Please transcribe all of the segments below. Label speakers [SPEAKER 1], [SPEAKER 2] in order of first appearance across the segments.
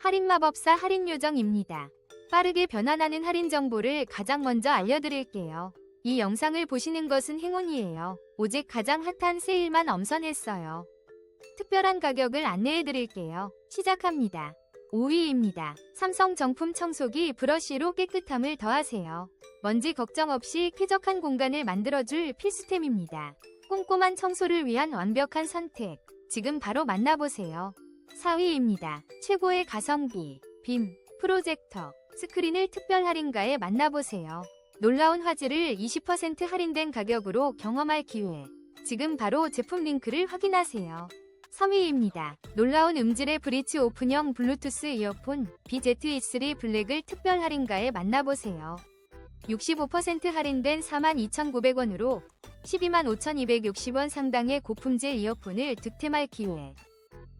[SPEAKER 1] 할인마법사 할인요정입니다. 빠르게 변환하는 할인 정보를 가장 먼저 알려드릴게요. 이 영상을 보시는 것은 행운이에요. 오직 가장 핫한 세일만 엄선했어요. 특별한 가격을 안내해드릴게요. 시작합니다. 5위입니다. 삼성 정품 청소기 브러쉬로 깨끗함을 더하세요. 먼지 걱정 없이 쾌적한 공간을 만들어줄 필수템입니다. 꼼꼼한 청소를 위한 완벽한 선택. 지금 바로 만나보세요. 4위입니다. 최고의 가성비, 빔, 프로젝터, 스크린을 특별 할인가에 만나보세요. 놀라운 화질을 20% 할인된 가격으로 경험할 기회. 지금 바로 제품 링크를 확인하세요. 3위입니다. 놀라운 음질의 브리치 오픈형 블루투스 이어폰 BZ-E3 블랙을 특별 할인가에 만나보세요. 65% 할인된 42,900원으로 125,260원 상당의 고품질 이어폰을 득템할 기회.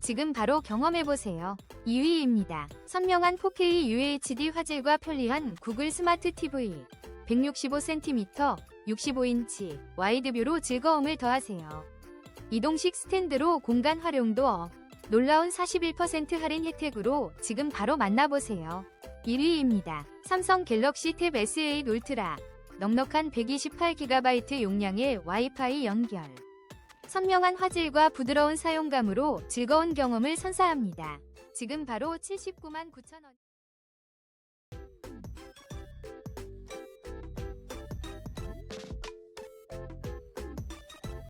[SPEAKER 1] 지금 바로 경험해보세요. 2위입니다. 선명한 4K UHD 화질과 편리한 구글 스마트 TV. 165cm, 65인치, 와이드뷰로 즐거움을 더하세요. 이동식 스탠드로 공간 활용도 업. 놀라운 41% 할인 혜택으로 지금 바로 만나보세요. 1위입니다. 삼성 갤럭시 탭 S8 울트라. 넉넉한 128GB 용량의 와이파이 연결. 선명한 화질과 부드러운 사용감으로 즐거운 경험을 선사합니다. 지금 바로 79만 9천 원.